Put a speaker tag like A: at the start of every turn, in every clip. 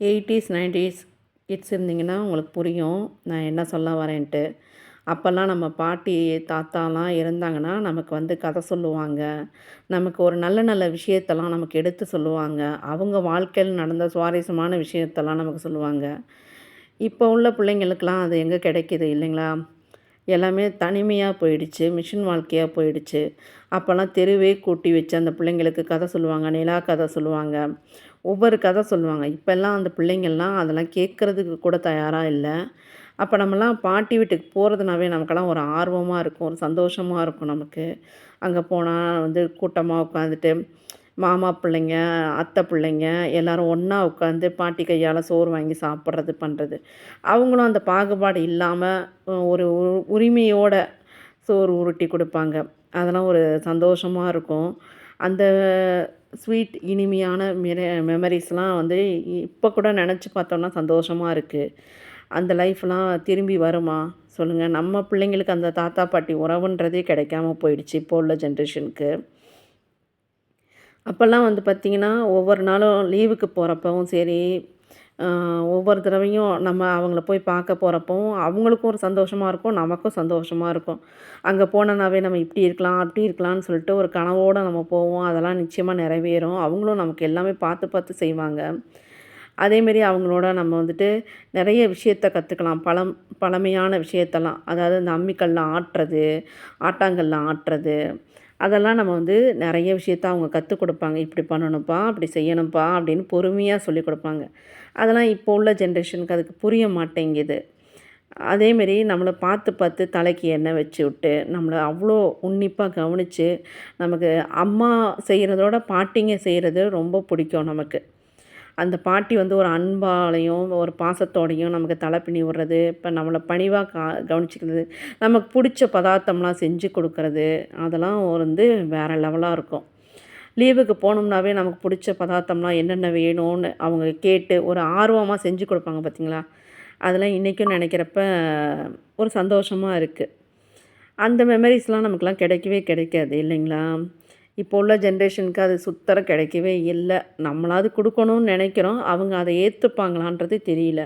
A: Eighties nineties kids இருந்தீங்கன்னா உங்களுக்கு புரியும். நான் என்ன சொல்ல வரேன்ட்டு. அப்போல்லாம் நம்ம பாட்டி தாத்தாலாம் இருந்தாங்கன்னா நமக்கு வந்து கதை சொல்லுவாங்க. நமக்கு ஒரு நல்ல நல்ல விஷயத்தெல்லாம் நமக்கு எடுத்து சொல்லுவாங்க. அவங்க வாழ்க்கையில் நடந்த சுவாரஸ்யமான விஷயத்தெல்லாம் நமக்கு சொல்லுவாங்க. இப்போ உள்ள பிள்ளைங்களுக்கெல்லாம் அது எங்கே கிடைக்கிது இல்லைங்களா? எல்லாமே தனிமையாக போயிடுச்சு மிஷின் வாழ்க்கையாக போயிடுச்சு. அப்போல்லாம் தெருவே கூட்டி வச்சு அந்த பிள்ளைங்களுக்கு கதை சொல்லுவாங்க நிலா கதை சொல்லுவாங்க. ஒவ்வொரு கதை சொல்லுவாங்க. இப்போல்லாம் அந்த பிள்ளைங்கள்லாம் அதெல்லாம் கேட்குறதுக்கு கூட தயாராக இல்லை. அப்போ நம்மலாம் பாட்டி வீட்டுக்கு போகிறதுனாவே நமக்கெல்லாம் ஒரு ஆர்வமாக இருக்கும் ஒரு சந்தோஷமாக இருக்கும் நமக்கு. அங்கே போனால் வந்து கூட்டமாக உட்காந்துட்டு மாமா பிள்ளைங்க அத்தை பிள்ளைங்க எல்லோரும் ஒன்றா உட்காந்து பாட்டி கையால் சோறு வாங்கி சாப்பிட்றது பண்ணுறது அவங்களும் அந்த பாகுபாடு இல்லாமல் ஒரு உரிமையோட சோறு உருட்டி கொடுப்பாங்க. அதெல்லாம் ஒரு சந்தோஷமாக இருக்கும். அந்த ஸ்வீட் இனிமையான மெர மெமரிஸ்லாம் வந்து இப்போ கூட நினச்சி பார்த்தோன்னா சந்தோஷமாக இருக்குது அந்த லைஃப்லாம் திரும்பி வருமா? சொல்லுங்கள் நம்ம பிள்ளைங்களுக்கு அந்த தாத்தா பாட்டி உறவுன்றதே கிடைக்காம போயிடுச்சு. இப்போ உள்ள ஜென்ரேஷனுக்கு. அப்போல்லாம் வந்து பார்த்திங்கன்னா ஒவ்வொரு நாளும் லீவுக்கு போகிறப்பவும் சரி ஒவ்வொரு தடவையும் நம்ம அவங்கள போய் பார்க்க போகிறப்பவும் அவங்களுக்கும் ஒரு சந்தோஷமாக இருக்கும் நமக்கும் சந்தோஷமாக இருக்கும். அங்கே போனோன்னாவே நம்ம இப்படி இருக்கலாம் அப்படி இருக்கலாம்னு சொல்லிட்டு ஒரு கனவோடு நம்ம போவோம். அதெல்லாம் நிச்சயமாக நிறைவேறும். அவங்களும் நமக்கு எல்லாமே பார்த்து பார்த்து செய்வாங்க. அதேமாரி அவங்களோட நம்ம வந்துட்டு நிறைய விஷயத்த கற்றுக்கலாம் பழம் பழமையான விஷயத்தெல்லாம். அதாவது இந்த அம்மிக்கல்லில் ஆட்டுறது ஆட்டாங்கல்லில் ஆட்டுறது அதெல்லாம் நம்ம வந்து நிறைய விஷயத்த அவங்க கற்றுக் கொடுப்பாங்க. இப்படி பண்ணணும்ப்பா அப்படி செய்யணும்ப்பா அப்படின்னு பொறுமையாக சொல்லிக் கொடுப்பாங்க. அதெல்லாம் இப்போ உள்ள ஜென்ரேஷனுக்கு அதுக்கு புரிய மாட்டேங்குது. அதேமாரி நம்மளை பார்த்து பார்த்து தலைக்கு எண்ணெய் வச்சு விட்டு நம்மளை அவ்வளோ உன்னிப்பாக கவனித்து நமக்கு அம்மா செய்கிறதோட பாட்டிங்க செய்கிறது ரொம்ப பிடிக்கும் நமக்கு. அந்த பாட்டி வந்து ஒரு அன்பாலையும் ஒரு பாசத்தோடையும் நமக்கு தலை பின்னி விடுறது இப்போ நம்மளை பணிவாக கா கவனிச்சிக்கிறது நமக்கு பிடிச்ச பதார்த்தம்லாம் செஞ்சு கொடுக்கறது அதெல்லாம் வந்து வேறு லெவலாக இருக்கும். லீவுக்கு போனோம்னாவே நமக்கு பிடிச்ச பதார்த்தம்லாம் என்னென்ன வேணும்னு அவங்க கேட்டு ஒரு ஆர்வமாக செஞ்சு கொடுப்பாங்க பார்த்திங்களா அதெல்லாம் இன்றைக்கும் நினைக்கிறப்ப ஒரு சந்தோஷமாக இருக்குது அந்த மெமரிஸ்லாம் நமக்குலாம் கிடைக்கவே கிடைக்காது இல்லைங்களா? இப்போ உள்ள ஜென்ரேஷனுக்கு அது சுத்தர கிடைக்கவே இல்லை. நம்மளாவது கொடுக்கணும்னு நினைக்கிறோம். அவங்க அதை ஏற்றுப்பாங்களான்றது தெரியல.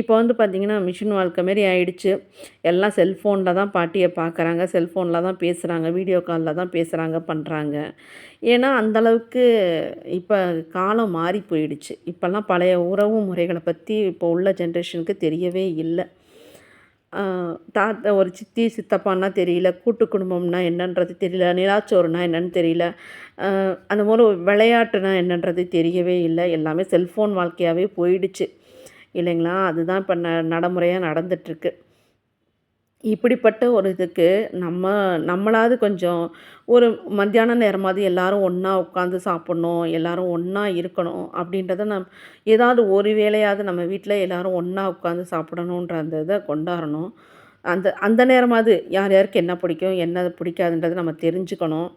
A: இப்போ வந்து பார்த்திங்கன்னா மிஷின் வாழ்க்கை மாரி ஆயிடுச்சு. எல்லாம் செல்ஃபோனில் தான் பாட்டியை பார்க்குறாங்க. செல்ஃபோனில் தான் பேசுகிறாங்க வீடியோ காலில் தான் பேசுகிறாங்க பண்ணுறாங்க ஏன்னா அந்தளவுக்கு இப்போ காலம் மாறி போயிடுச்சு. இப்போல்லாம் பழைய உறவு முறைகளை பற்றி இப்போ உள்ள ஜென்ரேஷனுக்கு தெரியவே இல்லை. தாத்தா ஒரு சித்தி சித்தப்பான்னா தெரியல கூட்டு குடும்பம்னா என்னன்றது தெரியல நிலாச்சோறுனா என்னன்னு தெரியல. அந்த மாதிரி விளையாட்டுனா என்னன்றது தெரியவே இல்லை. எல்லாமே செல்ஃபோன் வாழ்க்கையாகவே போயிடுச்சு. இல்லைங்களா? அதுதான் இப்போ ந நடைமுறையாக நடந்துகிட்ருக்கு இப்படிப்பட்ட ஒரு இதுக்கு நம்ம நம்மளாவது கொஞ்சம் ஒரு மத்தியான நேரமாவது எல்லோரும் ஒன்றா உட்காந்து சாப்பிட்ணும் எல்லோரும் ஒன்றா இருக்கணும் அப்படின்றத நம் ஏதாவது ஒரு வேளையாவது நம்ம வீட்டில் எல்லோரும் ஒன்றா உட்காந்து சாப்பிடணுன்ற அந்த இதை கொண்டாடணும். அந்த அந்த நேரமாவது யார் யாருக்கு என்ன பிடிக்கும் என்ன பிடிக்காதுன்றதை நம்ம தெரிஞ்சுக்கணும்.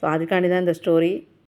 A: ஸோ அதுக்காண்டி தான் இந்த ஸ்டோரி